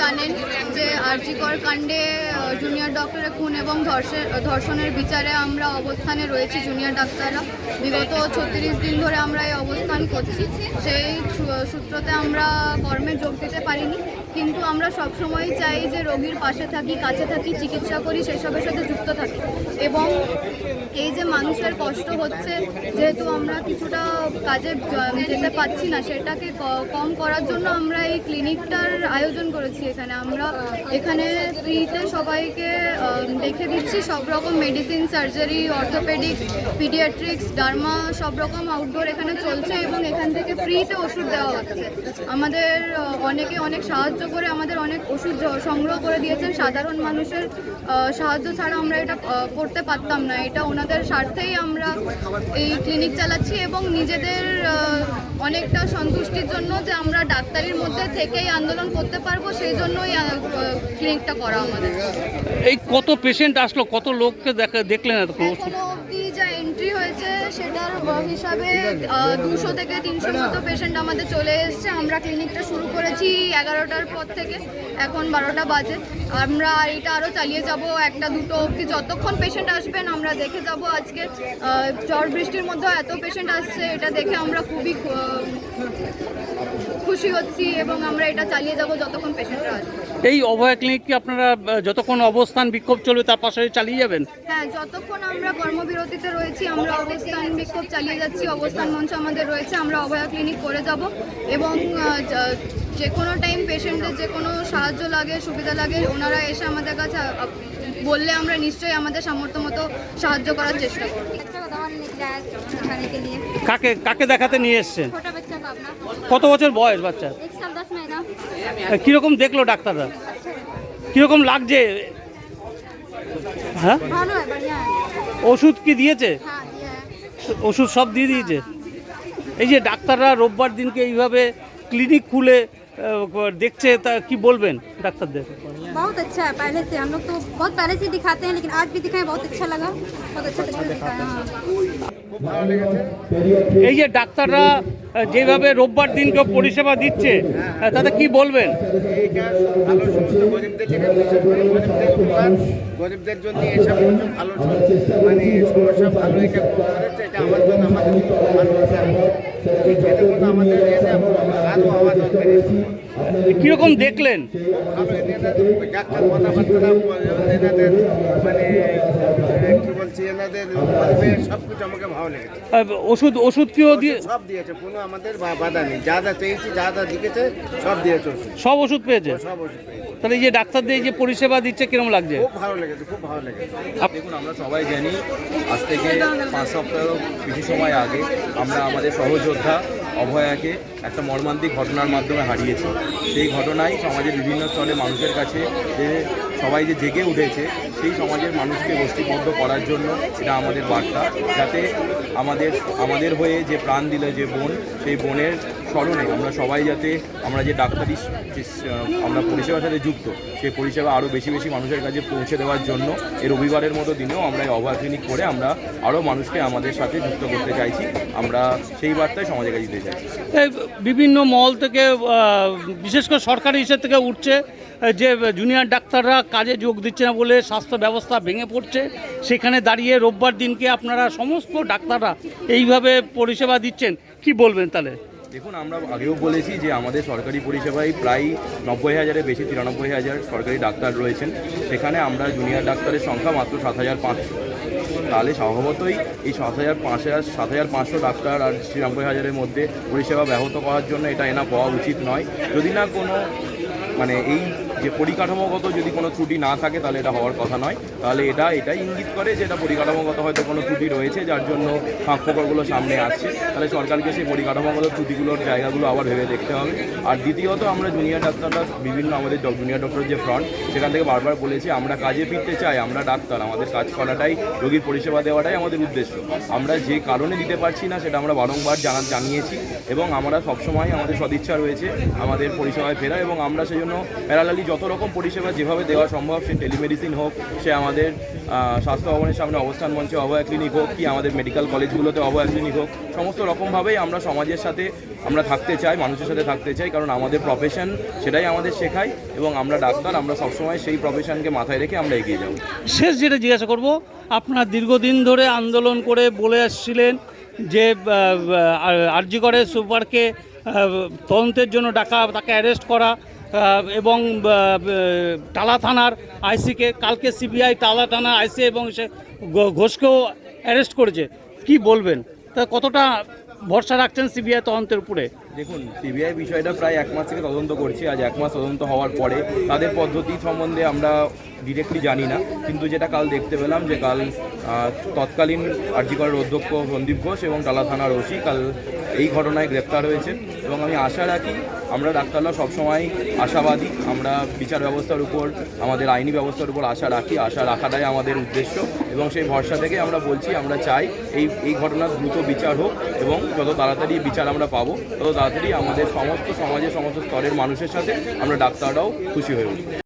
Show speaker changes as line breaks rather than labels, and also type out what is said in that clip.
আর্যিকর কাণ্ডে জুনিয়র ডক্টরের খুন এবং ধর্ষে- ধর্ষণের বিচারে আমরা অবস্থানে রয়েছি জুনিয়র ডাক্তাররা। বিগত ছত্রিশ দিন ধরে আমরা এই অবস্থান করছি। সেই সূত্রতে আমরা কর্মে যোগ দিতে পারিনি। কিন্তু আমরা সবসময় চাই যে রোগীর পাশে থাকি, কাছে থাকি, চিকিৎসা করি, সেসবের সাথে যুক্ত থাকি। এবং এই যে মানুষের কষ্ট হচ্ছে, যেহেতু আমরা কিছুটা কাজে যেতে পারছি না, সেটাকে কম করার জন্য আমরা এই ক্লিনিকটার আয়োজন করেছি। এখানে আমরা এখানে ফ্রিতে সবাইকে দেখে দিচ্ছি সব রকম medicine surgery orthopaedic paediatrics derma সব রকম আউটডোর এখানে চলছে এবং এখান থেকে ফ্রিতে ওষুধ দেওয়া হচ্ছে। আমাদের অনেকে অনেক সাহায্য করে, আমাদের অনেক ওষুধ সংগ্রহ করে দিয়েছেন। সাধারণ মানুষের সাহায্য ছাড়া আমরা এটা করতে পারতাম না। এটা ওনাদের স্বার্থেই আমরা এই ক্লিনিক চালাচ্ছি এবং নিজেদের অনেকটা সন্তুষ্টির জন্য যে আমরা ডাক্তারির মধ্যে থেকেই আন্দোলন করতে পারব, সেই জন্যই ক্লিনিকটা করা আমাদের।
এই কত পেশেন্ট আসলো? কত লোককে দেখা দেখলেন এতক্ষণ?
এখনও অবধি যা এন্ট্রি হয়েছে সেটার হিসাবে দুশো থেকে তিনশোর মতো পেশেন্ট আমাদের চলে এসেছে। আমরা ক্লিনিকটা শুরু করেছি এগারোটার পর থেকে। এখন বারোটা বাজে। আমরা এটা আরও চালিয়ে যাব একটা দুটো অবধি। যতক্ষণ পেশেন্ট আসবেন আমরা দেখে যাব আজকে। ঝড় বৃষ্টির মধ্যেও এত পেশেন্ট আসছে এটা দেখে আমরা খুবই খুশি হচ্ছি এবং আমরা এটা চালিয়ে যাব যতক্ষণ পেশেন্টরা আসবে।
এই অভয়া ক্লিনিক কি আপনারা যতক্ষণ অবস্থান বিক্ষোভ চলবে তার পাশে চালিয়ে যাবেন?
হ্যাঁ যতক্ষণ আমরা কর্মবিরতিতে রয়েছি আমরা অবস্থান বিক্ষোভ চালিয়ে যাচ্ছি অবস্থান মঞ্চ আমাদের রয়েছে আমরা অভয়া ক্লিনিক করে যাব এবং যে কোনো টাইম পেশেন্টের যে কোনো সাহায্য লাগে সুবিধা লাগে ওনারা এসে আমাদের কাছে বললে আমরা নিশ্চয়ই আমাদের সামর্থ্য মতো সাহায্য করার চেষ্টা করব।
কাকে কাকে দেখাতে নিয়ে এসছেন?
ছোট বাচ্চা
কত বছর বয়স বাচ্চা
एक साल दस महीना
কীরকম দেখলো ডাক্তাররা কীরকম লাগছে হ্যাঁ
भालो है बढ़िया है
ওষুধ কি দিয়েছে
हाँ दिया है
ওষুধ সব দিয়ে দিয়েছে এই যে ডাক্তাররা রোববার দিনকে এইভাবে ক্লিনিক খুলে আহ, দেখছে তা কি বলবেন ডাক্তারদের
बहुत अच्छा है पहले से हम लोग तो बहुत पहले से ही दिखाते हैं लेकिन आज भी दिखाए बहुत अच्छा लगा बहुत अच्छा तरीके से दिखाया हाँ
এই যে ডাক্তাররা আহ, যেভাবে রোববার দিনকে পরিষেবা দিচ্ছে তাতে কি বলবেন?
গরিবদের জন্য এসব ভালো মানে সমস্যা ভালো এটা এটা আমার জন্য আমাদের ভালো।
কীরকম দেখলেন?
মানে
ওষুধ ওষুধ কিও দিয়ে
সব দিয়েছে কোনো আমাদের বা- বাধা নেই। যা যা চেয়েছি যা যা লিখেছে সব দিয়েছে
সব ওষুধ পেয়েছে?
সব ওষুধ পেয়েছে।
তাহলে এই যে ডাক্তারদের এই যে পরিষেবা দিচ্ছে কীরকম লাগছে?
খুব ভালো লেগেছে খুব ভালো লেগেছে।
দেখুন আমরা সবাই জানি আজ থেকে পাঁচ সপ্তাহ কিছু সময় আগে আমরা আমাদের সহযোদ্ধা অভয়াকে একটা মর্মান্তিক ঘটনার মাধ্যমে হারিয়েছি। সেই ঘটনায় সমাজের বিভিন্ন স্তরে মানুষের কাছে যে সবাই যে জেগে উঠেছে সেই সমাজের মানুষকে গোষ্ঠীবদ্ধ করার জন্য এটা আমাদের বার্তা। যাতে আমাদের আমাদের হয়ে যে প্রাণ দিল যে বোন সেই বোনের স্মরণে আমরা সবাই যাতে আমরা যে ডাক্তারি আমরা পরিষেবার সাথে যুক্ত, সেই পরিষেবা আরও বেশি বেশি মানুষের কাছে পৌঁছে দেওয়ার জন্য এই রবিবারের মতো দিনেও আমরা এই অভয় ক্লিনিক করে আমরা আরও মানুষকে আমাদের সাথে যুক্ত করতে চাইছি। আমরা সেই বার্তায় সমাজের কাছে দিতে চাইছি।
বিভিন্ন মহল থেকে বিশেষ করে সরকারি হিসেব থেকে উঠছে যে জুনিয়র ডাক্তাররা কাজে যোগ দিচ্ছে না বলে স্বাস্থ্য ব্যবস্থা ভেঙে পড়ছে, সেখানে দাঁড়িয়ে রোববার দিনকে আপনারা সমস্ত ডাক্তাররা এইভাবে পরিষেবা দিচ্ছেন, কি বলবেন তাহলে?
দেখুন, আমরা আগেও বলেছি যে আমাদের সরকারি পরিষেবায় প্রায় নব্বই হাজারের বেশি, তিরানব্বই হাজার সরকারি ডাক্তার রয়েছেন। সেখানে আমরা জুনিয়র ডাক্তারের সংখ্যা মাত্র সাত হাজার পাঁচশো। তাহলে স্বভাবতই এই সাত হাজার পাঁচ হাজার, সাত হাজার পাঁচশো ডাক্তার আর তিরানব্বই হাজারের মধ্যে পরিষেবা ব্যাহত করার জন্য এটা এনা পাওয়া উচিত নয়। যদি না কোনো মানে এই যে পরিকাঠামোগত যদি কোনো ত্রুটি না থাকে, তাহলে এটা হওয়ার কথা নয়। তাহলে এটা, এটাই ইঙ্গিত করে যে এটা পরিকাঠামোগত হয়তো কোনো ত্রুটি রয়েছে, যার জন্য ফাঁক ফোকরগুলো সামনে আসছে। তাহলে সরকারকে সেই পরিকাঠামোগত ত্রুটিগুলোর জায়গাগুলো আবার ভেবে দেখতে হবে। আর দ্বিতীয়ত, আমরা জুনিয়র ডাক্তাররা বিভিন্ন আমাদের জুনিয়র ডক্টরের যে ফ্রন্ট সেখান থেকে বারবার বলেছি, আমরা কাজে ফিরতে চাই, আমরা ডাক্তার, আমাদের কাজ করাটাই, রোগীর পরিষেবা দেওয়াটাই আমাদের উদ্দেশ্য। আমরা যে কারণে দিতে পারছি না, সেটা আমরা বারংবার জানা জানিয়েছি এবং আমরা সবসময় আমাদের সদিচ্ছা রয়েছে, আমাদের পরিষেবায় ফেরা এবং আমরা সেই জন্য প্যারালালি যত রকম পরিষেবা যেভাবে দেওয়া সম্ভব, সে টেলিমেডিসিন হোক, সে আমাদের স্বাস্থ্য ভবনের সামনে অবস্থান মঞ্চে অবয়া ক্লিনিক হোক, কি আমাদের মেডিকেল কলেজগুলোতে অভয়া ক্লিনিক হোক, সমস্ত রকমভাবেই আমরা সমাজের সাথে আমরা থাকতে চাই, মানুষের সাথে থাকতে চাই, কারণ আমাদের প্রফেশন সেটাই আমাদের শেখায় এবং আমরা ডাক্তার, আমরা সবসময় সেই প্রফেশনকে মাথায় রেখে আমরা এগিয়ে যাব।
শেষ যেটা জিজ্ঞাসা করব, আপনারা দীর্ঘদিন ধরে আন্দোলন করে বলে আসছিলেন যে আরজিগড়ের সুপারকে তদন্তের জন্য ডাকা, তাকে অ্যারেস্ট করা এবং টালা থানার আইসিকে, কালকে সিবিআই টালা থানা আইসি এবং সে ঘোষকেও অ্যারেস্ট করেছে। কি বলবেন? তা কতটা ভরসা রাখছেন সিবিআই তদন্তের উপরে?
দেখুন, সিবিআই বিষয়টা প্রায় এক মাস থেকে তদন্ত করছি। আজ এক মাস তদন্ত হওয়ার পরে তাদের পদ্ধতি সম্বন্ধে আমরা ডিরেক্টলি জানি না, কিন্তু যেটা কাল দেখতে পেলাম যে কাল তৎকালীন আরজিকরের অধ্যক্ষ সন্দীপ ঘোষ এবং টালা থানার ওসি কাল এই ঘটনায় গ্রেপ্তার হয়েছে এবং আমি আশা রাখি আমরা ডাক্তাররা সবসময় আশাবাদী, আমরা বিচার ব্যবস্থার উপর, আমাদের আইনি ব্যবস্থার উপর আশা রাখি, আশা রাখাটাই আমাদের উদ্দেশ্য এবং সেই ভরসা থেকে আমরা বলছি, আমরা চাই এই এই ঘটনার দ্রুত বিচার হোক এবং যত তাড়াতাড়ি বিচার আমরা পাবো, তত তাড়াতাড়ি আমাদের সমস্ত সমাজের, সমস্ত স্তরের মানুষের সাথে আমরা ডাক্তাররাও খুশি হয়ে উঠব।